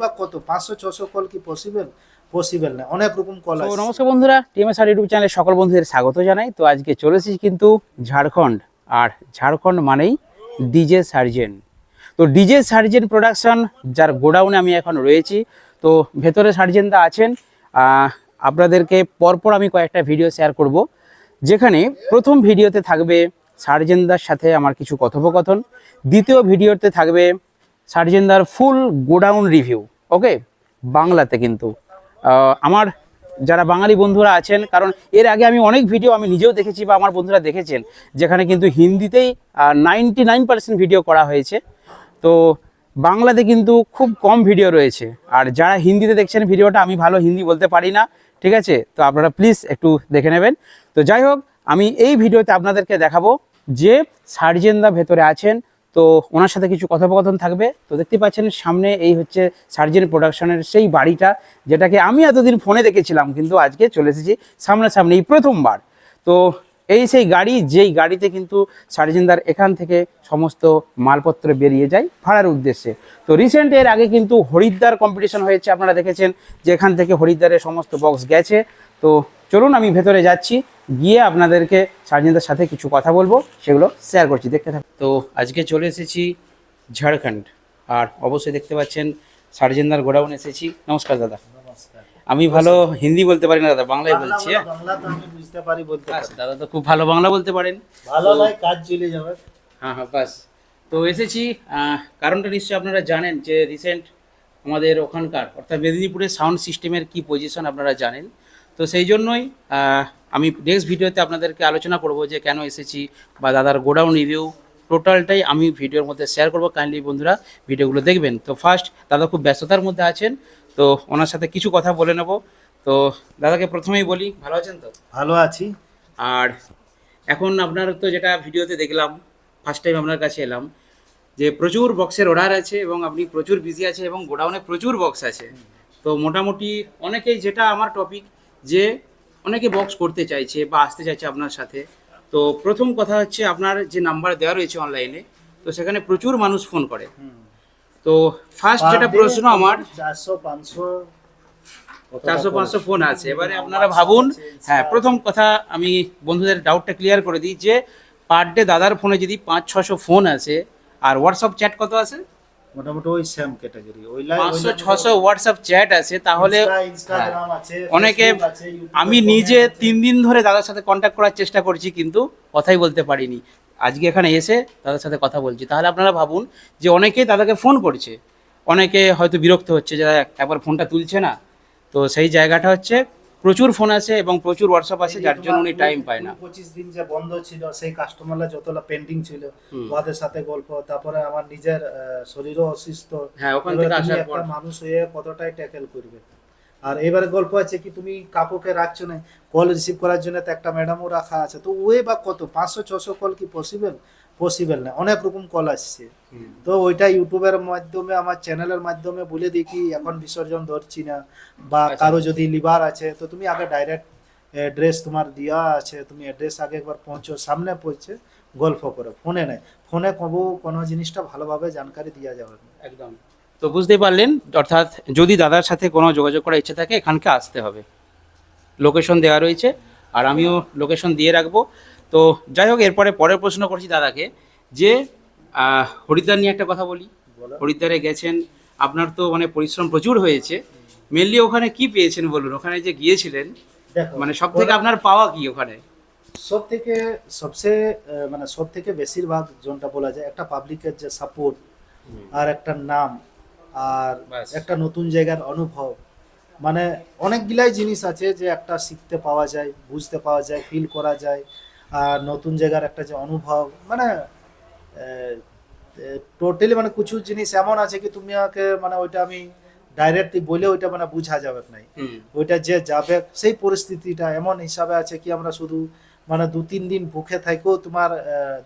বা কত? পাঁচশো ছশো কল কি পসিবল পসিবল না। অনেক রকম কল তো আছে নমস্কার বন্ধুরা টিএমএসআর ইউটিউব চ্যানেলে সকল বন্ধুদের স্বাগত জানাই। তো আজকে চলে এসেছি কিন্তু ঝাড়খণ্ড। আর ঝাড়খণ্ড মানেই ডিজে সার্জেন। তো ডিজে সার্জেন প্রোডাকশন যার গোডাউনে আমি এখন রয়েছি। তো ভেতরে সার্জেনদা আছেন। আপনাদেরকে পরপর আমি কয়েকটা ভিডিও শেয়ার করব। যেখানে প্রথম ভিডিওতে থাকবে সার্জেনদার সাথে আমার কিছু কথোপকথন। দ্বিতীয় ভিডিওতে থাকবে সার্জেনদার ফুল গোডাউন রিভিউ ওকে বাংলাতে কিন্তু। আমার যারা বাঙালি বন্ধুরা আছেন, কারণ এর আগে আমি অনেক ভিডিও আমি নিজেও দেখেছি বা আমার বন্ধুরা দেখেছেন, যেখানে কিন্তু হিন্দিতেই নাইনটি নাইন পার্সেন্ট ভিডিও করা হয়েছে। তো বাংলাতে কিন্তু খুব কম ভিডিও রয়েছে। আর যারা হিন্দিতে দেখছেন ভিডিওটা আমি ভালো হিন্দি বলতে পারি না, ঠিক আছে? তো আপনারা প্লিজ একটু দেখে নেবেন। তো যাই হোক, আমি এই ভিডিওতে আপনাদেরকে দেখাবো যে সার্জেনদা ভেতরে আছেন তো ওনার সাথে কিছু কথোপকথন থাকবে। তো দেখতে পাচ্ছেন সামনে এই হচ্ছে সার্জেন প্রোডাকশনের সেই বাড়িটা, যেটাকে আমি এতদিন ফোনে দেখেছিলাম, কিন্তু আজকে চলে এসেছি সামনাসামনি এই প্রথমবার। তো এই সেই গাড়ি, যেই গাড়িতে কিন্তু সার্জেনদার এখান থেকে সমস্ত মালপত্র বেরিয়ে যায় ভাড়ার উদ্দেশ্যে। তো রিসেন্ট এর আগে কিন্তু হরিদ্বার কম্পিটিশন হয়েছে, আপনারা দেখেছেন যে এখান থেকে হরিদ্বারের সমস্ত বক্স গেছে। তো চলুন, আমি ভেতরে যাচ্ছি, গিয়ে আপনাদেরকে সার্জেনদার সাথে কিছু কথা বলব, সেগুলো শেয়ার করছি, দেখতে থাকুন। তো আজকে চলে এসেছি ঝাড়খণ্ড, আর অবশ্যই দেখতে পাচ্ছেন, সার্জেনদার গোডাউন এসেছি। নমস্কার, দাদা। আমি ভালো হিন্দি বলতে পারি না দাদা বাংলায় বলছি হ্যাঁ? বাংলা তো আমি বুঝতে পারি বলতে দাদা তো খুব ভালো বাংলা বলতে পারেন। ভালো নয় কাজ চলে যাবে। হ্যাঁ হ্যাঁ বাস। তো এসেছি কারণটা নিশ্চয়ই আপনারা জানেন যে রিসেন্ট আমাদের ওখানকার অর্থাৎ মেদিনীপুরের সাউন্ড সিস্টেমের কি পজিশন আপনারা জানেন। তো সেই জন্যই আমি নেক্সট ভিডিওতে আপনাদেরকে আলোচনা করব যে কেন এসেছি বা দাদার গোডাউন রিভিউ টোটালটাই আমি ভিডিওর মধ্যে শেয়ার করব। কাইন্ডলি বন্ধুরা ভিডিওগুলো দেখবেন। তো ফার্স্ট দাদা খুব ব্যস্ততার মধ্যে আছেন। তো ওনার সাথে কিছু কথা বলে নেব। তো দাদাকে প্রথমেই বলি ভালো আছেন তো? ভালো আছি। আর এখন আপনার তো যেটা ভিডিওতে দেখলাম ফার্স্ট টাইম আপনার কাছে এলাম যে প্রচুর বক্সের অর্ডার আছে এবং আপনি প্রচুর বিজি আছে এবং গোডাউনে প্রচুর বক্স আছে। তো মোটামুটি অনেকেই যেটা আমার টপিক যে অনেকে বক্স করতে চাইছে বা আসতে চাইছে আপনার সাথে। তো প্রথম কথা হচ্ছে আপনার যে নাম্বার দেওয়া রয়েছে অনলাইনে তো সেখানে প্রচুর মানুষ ফোন করে। তো ফার্স্ট যেটা প্রশ্ন আমার চারশো পাঁচশো চারশো পাঁচশো ফোন আছে। এবারে আপনারা ভাবুন হ্যাঁ প্রথম কথা আমি বন্ধুদের ডাউটটা ক্লিয়ার করে দিই যে পার ডে দাদার ফোনে যদি পাঁচ ছশো ফোন আছে আর হোয়াটসঅ্যাপ চ্যাট কত আছে মোটামুটি ওই সেম ক্যাটাগরি ওই পাঁচশো ছশো হোয়াটসঅ্যাপ চ্যাট আছে তাহলে অনেকে আমি নিজে তিন দিন ধরে দাদার সাথে কন্ট্যাক্ট করার চেষ্টা করছি কিন্তু কথাই বলতে পারিনি। আজকে এখানে এসে তাদের সাথে কথা বলছি। তাহলে আপনারা ভাবুন যে অনেকেই তাদেরকে ফোন করছে। অনেকে হয়তো বিরক্ত হচ্ছে যে একবার ফোনটা তুলছে না। তো সেই জায়গাটা হচ্ছে প্রচুর ফোন আছে এবং প্রচুর হোয়াটসঅ্যাপ আছে যার জন্য উনি টাইম পায় না। পঁচিশ দিন যে বন্ধ ছিল সেই কাস্টমাররা যতটা পেন্ডিং ছিল। ওদের সাথে গল্প তারপরে আমার নিজের শরীরও অসুস্থ। হ্যাঁ ওখান থেকে আসার পর। মানুষ হয়ে কতটাই ট্যাকেল করবে? আর এবারে গল্প আছে কি তুমি কাকুকে রাখছো না? কল রিসিভ করার জন্য তো একটা ম্যাডামও রাখা আছে। তো ওই বা কত? পাঁচশো ছশো কল কি পসিবল পসিবল না। অনেক রকম কল আসছে। তো ওইটা ইউটিউবের মাধ্যমে আমার চ্যানেলের মাধ্যমে বলে দিই কি এখন বিসর্জন ধরছি না। বা আচ্ছা। কারও যদি লিভার আছে তো তুমি আগে ডাইরেক্ট অ্যাড্রেস তোমার দেওয়া আছে। তুমি অ্যাড্রেস আগে একবার পৌঁছো সামনে পৌঁছে গল্প করো। ফোনে নেয়। ফোনে কবু কোনো জিনিসটা ভালোভাবে জানকারি দেওয়া যাবে। একদম। তো বুঝতেই পারলেন অর্থাৎ যদি দাদার সাথে কোনো যোগাযোগ করার ইচ্ছে থাকে এখানকে আসতে হবে। লোকেশন দেওয়া রয়েছে আর আমিও লোকেশন দিয়ে রাখব। তো যাই হোক এরপরে পরের প্রশ্ন করছি দাদাকে যে হরিদ্বার নিয়ে একটা কথা বলি। হরিদ্বারে গেছেন আপনার তো মানে পরিশ্রম প্রচুর হয়েছে। মেনলি ওখানে কি পেয়েছেন বলুন? ওখানে যে গিয়েছিলেন মানে সব থেকে আপনার পাওয়া কি ওখানে? সব থেকে সবচেয়ে মানে সব থেকে বেশিরভাগ যোনটা বলা যায় একটা পাবলিকের যে সাপোর্ট আর একটা নাম। আর একটা নতুন জায়গার অনুভব। মানে অনেকগুলাই জিনিস আছে যে একটা শিখতে পাওয়া যায় বুঝতে পাওয়া যায় ফিল করা যায়। আর নতুন জায়গার একটা যে অনুভব মানে টোটালি মানে কিছু জিনিস এমন আছে কি তুমি আমাকে মানে ওইটা আমি ডাইরেক্টলি বলে ওইটা মানে বোঝা যাবে না হুম। ওইটা যে যাবে সেই পরিস্থিতিটা এমন হিসাবে আছে কি আমরা শুধু মানে দু তিন দিন ভুখে থাকেও তোমার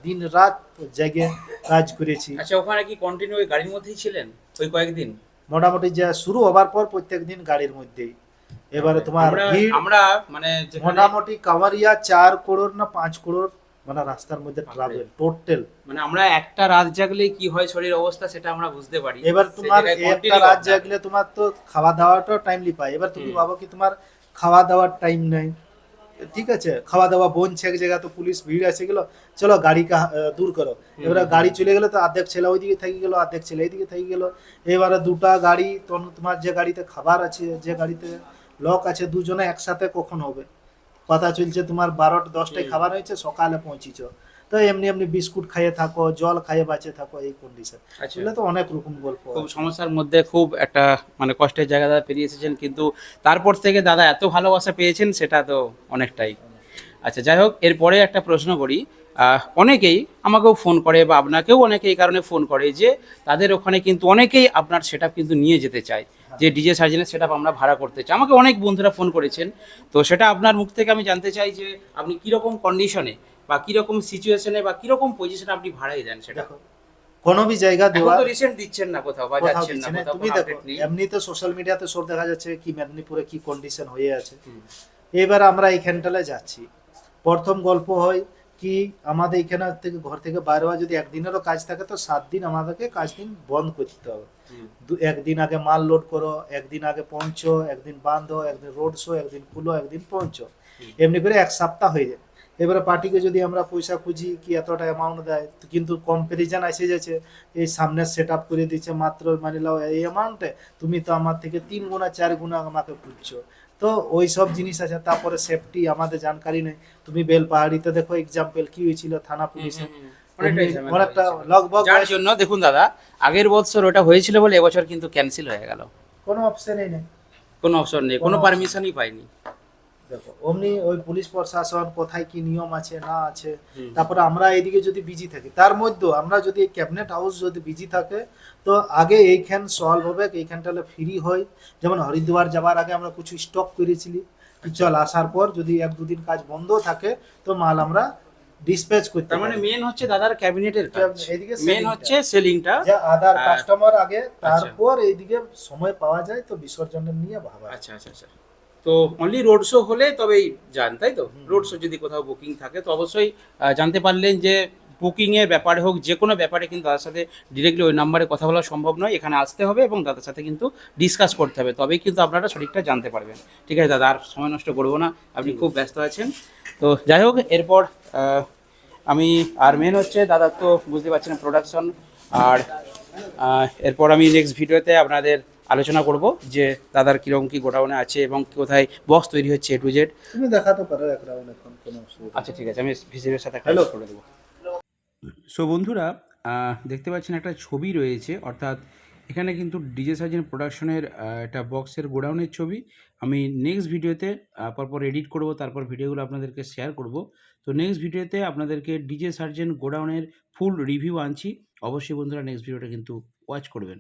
দিন রাত জেগে কাজ করেছি। আচ্ছা ওখানে কি কন্টিনিউ গাড়ির মধ্যেই ছিলেন? ওই কয়েকদিন। মোটামুটি যে শুরু হবার পর প্রত্যেক দিন গাড়ির মধ্যেই। এবারে তোমার আমরা মানে মোটামুটি কামারিয়া চার করোড় না পাঁচ করোড় মানে রাস্তার মধ্যে। ট্রাভেল টোটাল মানে আমরা একটা রাত জাগলে কি হয় শরীর অবস্থা সেটা আমরা বুঝতে পারি। এবার তোমার একটা রাত জাগলে তোমার তো খাওয়া দাওয়াটাও টাইমলি পায়। এবার তুমি। ভাবো কি তোমার খাওয়া দাওয়ার টাইম নেই। ঠিক আছে? খাওয়া দাওয়া বনছে এক জায়গা তো পুলিশ ভিড় আছে গেলো চলো গাড়ি দূর করো। এবার গাড়ি চলে গেলো তো অর্ধেক ছেলে ওইদিকে থেকে গেলো অর্ধেক ছেলে এইদিকে থেকে গেলো। এবারে দুটা গাড়ি তখন তোমার যে গাড়িতে খাবার আছে যে গাড়িতে লক আছে দুজনে একসাথে কখন হবে? কথা চলছে তোমার বারোটা দশটায় খাবার হয়েছে সকালে পৌঁছিছ। তো এমনি এমনি বিস্কুট খাইয়ে থাকো জল খাইয়ে বাঁচে থাকো এই কন্ডিশন আচ্ছা। এগুলো তো অনেক রকম গল্প। খুব সমস্যার মধ্যে খুব একটা মানে কষ্টের জায়গা দাদা পেরিয়ে এসেছেন কিন্তু তারপর থেকে দাদা এত ভালোবাসা পেয়েছেন সেটা তো অনেকটাই। আচ্ছা যাই হোক এরপরে একটা প্রশ্ন করি। অনেকেই আমাকেও ফোন করে বা আপনাকেও অনেকে এই কারণে ফোন করে যে তাদের ওখানে কিন্তু অনেকেই আপনার সেট কিন্তু নিয়ে যেতে চায় যে ডিজে সার্জেনের সেট আমরা ভাড়া করতে চাই। আমাকে অনেক বন্ধুরা ফোন করেছেন তো সেটা আপনার মুখ থেকে আমি জানতে চাই যে আপনি কীরকম কন্ডিশনে বা কীরকম সিচুয়েশনে বা কীরকম পজিশনে আপনি ভাড়াই দেন সেটা? কোনো বি জায়গা দেওয়া তো রিসেন্ট দিচ্ছেন না কোথাও বা যাচ্ছেন না কোথাও তুমি দেখো নেই। এমনিতে সোশ্যাল মিডিয়াতে সব দেখা যাচ্ছে কি মেদিনীপুরে কি কন্ডিশন হয়ে আছে। এবার আমরা এইখানটালে যাচ্ছি। প্রথম গল্প হয় কি আমাদের এখানে থেকে ঘর থেকে বাইরে হওয়া যদি একদিনেরও কাজ থাকে তো সাত দিন আমাদেরকে কাজ দিন বন্ধ করতে হবে। একদিন আগে মাল লোড করো একদিন আগে পৌঁছো একদিন বাঁধো একদিন রোড শো একদিন খুলো একদিন পৌঁছো। এমনি করে এক সপ্তাহ হয়ে যায়। এবারে পার্টিকে যদি আমরা পয়সা খুঁজি কি এতটা অ্যামাউন্ট দেয় কিন্তু কম্পারিজন এসে যাচ্ছে। এই সামনে সেট আপ করে দিচ্ছে মাত্র মানে লাও এই অ্যামাউন্টে তুমি তো আমার থেকে তিন গুণা চার গুণা আমাকে খুঁজছো। তো ওই সব জিনিস আছে তারপরে সেফটি আমাদের জানকারি নেই। তুমি বেল পাহাড়িতে দেখো এক্সাম্পল কি হয়েছিল থানা পুলিশে। অনেকটা লগভগ যার জন্য দেখুন দাদা আগের বছর ওটা হয়েছিল বলে এবছর কিন্তু ক্যান্সেল হয়ে গেল। কোনো অপশনই নেই। কোনো অপশন নেই কোনো- পারমিশনই পাইনি। দেখো অমনি ওই পুলিশ প্রশাসন কোথায় কি নিয়ম আছে না আছে তারপরে আমরা এইদিকে যদি বিজি থাকি তার মধ্যেও আমরা যদি ক্যাবিনেট হাউস যদি বিজি থাকে তো আগে এইখান সলভ হবে এইখানটালে ফ্রি হয় যেমন হরিদ্বার যাবার আগে আমরা কিছু স্টক করেছিলি চল আসার পর যদি এক দুদিন কাজ বন্ধ থাকে তো মাল আমরা ডিসপ্যাচ করতে তার মানে মেন হচ্ছে দাদার ক্যাবিনেটের কাজ এদিকে মেন। হচ্ছে সেলিংটা যে হ্যাঁ। কাস্টমার আগে আচ্ছা। তারপর এইদিকে সময় পাওয়া যায় তো বিসর্জনের নিয়ে ভাবা আচ্ছা আচ্ছা আচ্ছা তো অনলি রোড শো হলে তবেই যান তাই তো? রোড শো যদি কোথাও বুকিং থাকে তো অবশ্যই জানতে পারলেন যে বুকিংয়ের ব্যাপারে হোক যে কোনো ব্যাপারে কিন্তু দাদার সাথে ডিরেক্টলি ওই নাম্বারে কথা বলা সম্ভব নয়। এখানে আসতে হবে এবং দাদার সাথে কিন্তু ডিসকাস করতে হবে। তবেই কিন্তু আপনারা সঠিকটা জানতে পারবেন। ঠিক আছে দাদা আর সময় নষ্ট করব না। আপনি খুব ব্যস্ত আছেন। তো যাই হোক এরপর আমি আর মেন হচ্ছে দাদা তো বুঝতে পারছেন প্রোডাকশন আর এরপর আমি নেক্সট ভিডিওতে আপনাদের আলোচনা করব যে দাদার কীরকম কী গোডাউনে আছে এবং কোথায় বক্স তৈরি হচ্ছে এ টু জেড তুমি দেখাতে পারো এক রাউন্ড এখন কোনো অসুবিধা আচ্ছা ঠিক আছে আমি ভিসিএর সাথে Hello. করে দেবো। সো বন্ধুরা দেখতে পাচ্ছেন একটা ছবি রয়েছে অর্থাৎ এখানে কিন্তু ডিজে সার্জেন প্রোডাকশনের একটা বক্সের গোডাউনের ছবি। আমি নেক্সট ভিডিওতে পরপর এডিট করব তারপর ভিডিওগুলো আপনাদেরকে শেয়ার করব। তো নেক্সট ভিডিওতে আপনাদেরকে ডিজে সার্জেন গোডাউনের ফুল রিভিউ আনছি। অবশ্যই বন্ধুরা নেক্সট ভিডিওটা কিন্তু ওয়াচ করবেন।